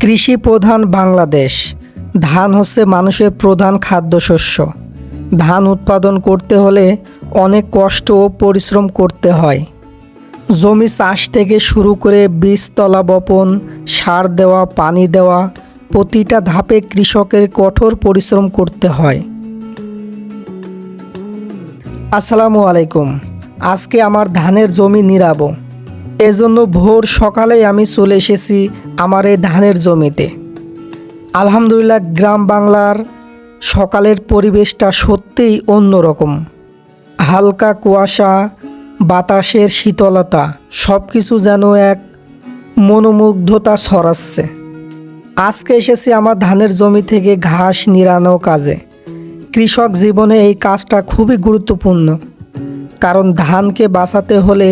কৃষি প্রধান বাংলাদেশ। ধান হচ্ছে মানুষের প্রধান খাদ্যশস্য। ধান উৎপাদন করতে হলে অনেক কষ্ট ও পরিশ্রম করতে হয়। জমি চাষ থেকে শুরু করে বীজতলা বপন, সার দেওয়া, পানি দেওয়া, প্রতিটা ধাপে কৃষকের কঠোর পরিশ্রম করতে হয়। আসসালামু আলাইকুম। আজকে আমার ধানের জমি নিরাবো। এজন্য ভোর সকালেই আমি চলে এসেছি আমার এই ধানের জমিতে। আলহামদুলিল্লাহ গ্রাম বাংলার সকালের পরিবেশটা সত্যিই অন্যরকম। হালকা কুয়াশা, বাতাসের শীতলতা সব কিছু যেন এক মনোমুগ্ধতা ছড়াচ্ছে। আজকে এসেছি আমার ধানের জমি থেকে ঘাস নিরানো কাজে। কৃষক জীবনে এই কাজটা খুবই গুরুত্বপূর্ণ, কারণ ধানকে বাঁচাতে হলে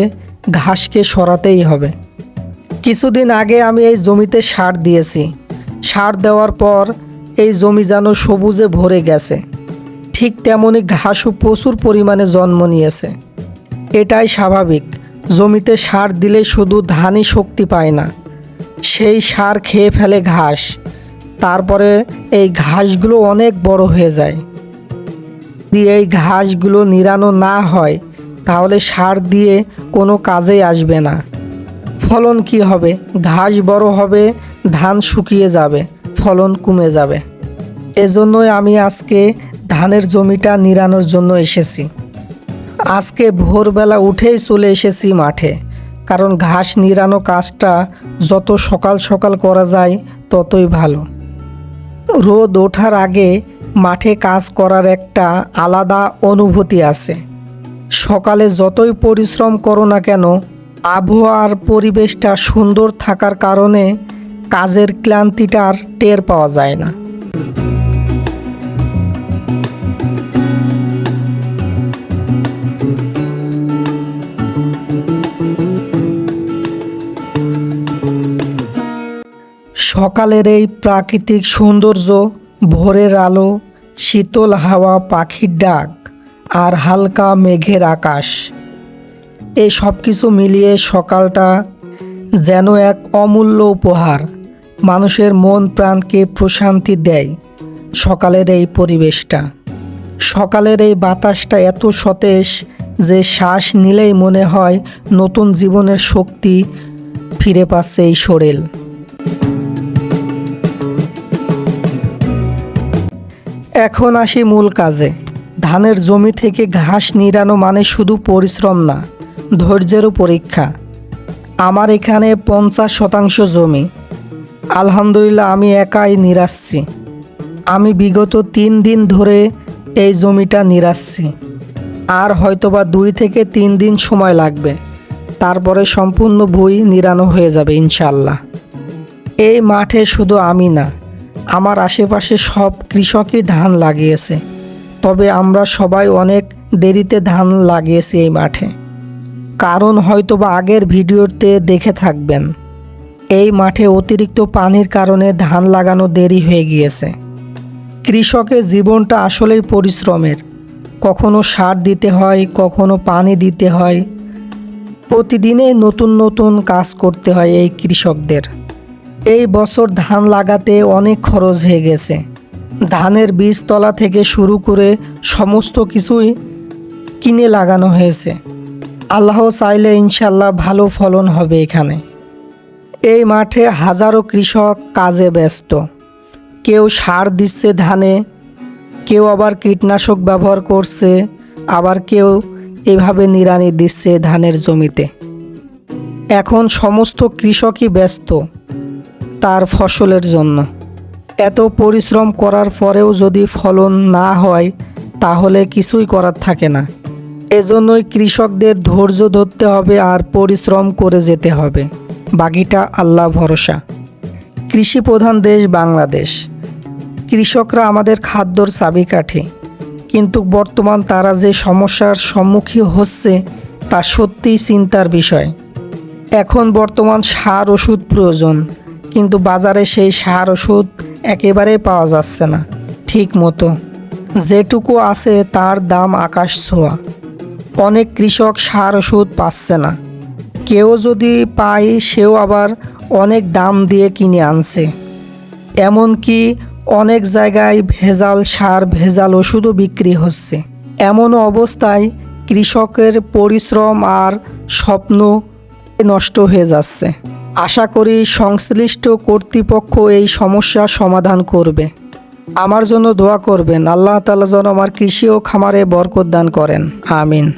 ঘাসকে সরাতেই হবে। কিছুদিন আগে আমি এই জমিতে সার দিয়েছি। সার দেওয়ার পর এই জমি যেন সবুজে ভরে গেছে। ঠিক তেমনই ঘাসও প্রচুর পরিমাণে জন্ম নিয়েছে। এটাই স্বাভাবিক, জমিতে সার দিলে শুধু ধানই শক্তি পায় না। সেই সার খেয়ে ফেলে ঘাস। তারপরে এই ঘাসগুলো অনেক বড় হয়ে যায়। যদি এই ঘাসগুলো নিরানো না হয়, তাহলে সার দিয়ে কোনো কাজেই আসবে না। ফলন কি হবে? ঘাস বড় হবে, ধান শুকিয়ে যাবে, ফলন কমে যাবে। এজন্যই আমি আজকে ধানের জমিটা নিরানোর জন্য এসেছি। আজকে ভোরবেলা উঠেই চলে এসেছি মাঠে, কারণ ঘাস নিরানো কাজটা যত সকাল সকাল করা যায় ততই ভালো। রোদ ওঠার আগে মাঠে কাজ করার একটা আলাদা অনুভূতি আছে। সকালে যতই পরিশ্রম করো না কেন আবহাওয়ার পরিবেশটা সুন্দর থাকার কারণে কাজের ক্লান্তিটার টের পাওয়া যায় না। সকালের এই প্রাকৃতিক সৌন্দর্য, ভোরের আলো, শীতল হাওয়া, পাখির ডাক আর হালকা মেঘের আকাশ। এই সব কিছু মিলিয়ে সকালটা যেন এক অমূল্য উপহার। মানুষের মন প্রাণকে প্রশান্তি দেয় সকালের এই পরিবেশটা। সকালের এই বাতাসটা এত সতেজ যে শ্বাস নিলেই মনে হয় নতুন জীবনের শক্তি ফিরে পাচ্ছে এই শরীর। এখন আসি মূল কাজে। ধানের জমি থেকে ঘাস নিরানো মানে শুধু পরিশ্রম না ধৈর্যেরও পরীক্ষা। আমার এখানে পঞ্চাশ শতাংশ জমি। আলহামদুলিল্লাহ, আমি একাই নিরাচ্ছি আমি বিগত তিন দিন ধরে এই জমিটা নিরাচ্ছি আর হয়তোবা দুই থেকে তিন দিন সময় লাগবে। তারপরে সম্পূর্ণ বই নিরানো হয়ে যাবে ইনশাল্লাহ এই মাঠে শুধু আমি না, আমার আশেপাশে সব কৃষকই ধান লাগিয়েছে। তবে আমরা সবাই অনেক দেরিতে ধান লাগিয়েছি এই মাঠে। কারণ হয়তো বা আগের ভিডিওতে দেখে থাকবেন। এই মাঠে অতিরিক্ত পানির কারণে ধান লাগানো দেরি হয়ে গিয়েছে। কৃষকের জীবনটা আসলেই পরিশ্রমের। কখনো সার দিতে হয়, কখনো পানি দিতে হয়। প্রতিদিনে নতুন নতুন কাজ করতে হয় এই কৃষকদের। এই বছর ধান লাগাতে অনেক খরচ হয়ে গেছে। ধানের বীজতলা থেকে শুরু করে সমস্ত কিছুই কিনে লাগানো হয়েছে। আল্লাহ চাইলে ইনশাল্লাহ ভালো ফলন হবে এখানে। এই মাঠে হাজারো কৃষক কাজে ব্যস্ত। কেউ সার দিচ্ছে ধানে, কেউ আবার কীটনাশক ব্যবহার করছে, আবার কেউ এভাবে নিড়ানি দিচ্ছে ধানের জমিতে। এখন সমস্ত কৃষকই ব্যস্ত তার ফসলের জন্য। এত পরিশ্রম করার পরেও যদি ফলন না হয়, তাহলে কিছুই করার থাকে না। এজন্যই কৃষকদের ধৈর্য ধরতে হবে আর পরিশ্রম করে যেতে হবে। বাকিটা আল্লাহ ভরসা। কৃষি প্রধান দেশ বাংলাদেশ। কৃষকরা আমাদের খাদ্যর চাবিকাঠি। কিন্তু বর্তমান তারা যে সমস্যার সম্মুখীন হচ্ছে, তা সত্যিই চিন্তার বিষয়। এখন বর্তমান সার ওষুধ প্রয়োজন, কিন্তু বাজারে সেই সার ওষুধ একেবারে পাওয়া যাচ্ছে না। ঠিক মতো। যেটুকু আছে তার দাম আকাশ ছোঁয়া। অনেক কৃষক সার ওষুধ পাচ্ছে না। কেউ যদি পায়, সেও আবার অনেক দাম দিয়ে কিনে আনছে। এমনকি অনেক জায়গায় ভেজাল সার, ভেজাল ওষুধও বিক্রি হচ্ছে। এমন অবস্থায় কৃষকের পরিশ্রম আর স্বপ্ন নষ্ট হয়ে যাচ্ছে। আশা করি সংশ্লিষ্ট কর্তৃপক্ষ এই সমস্যার সমাধান করবে। আমার জন্য দোয়া করবেন। আল্লাহ তালা যেন আমার কৃষি ও খামারে বরকত দান করেন। আমিন।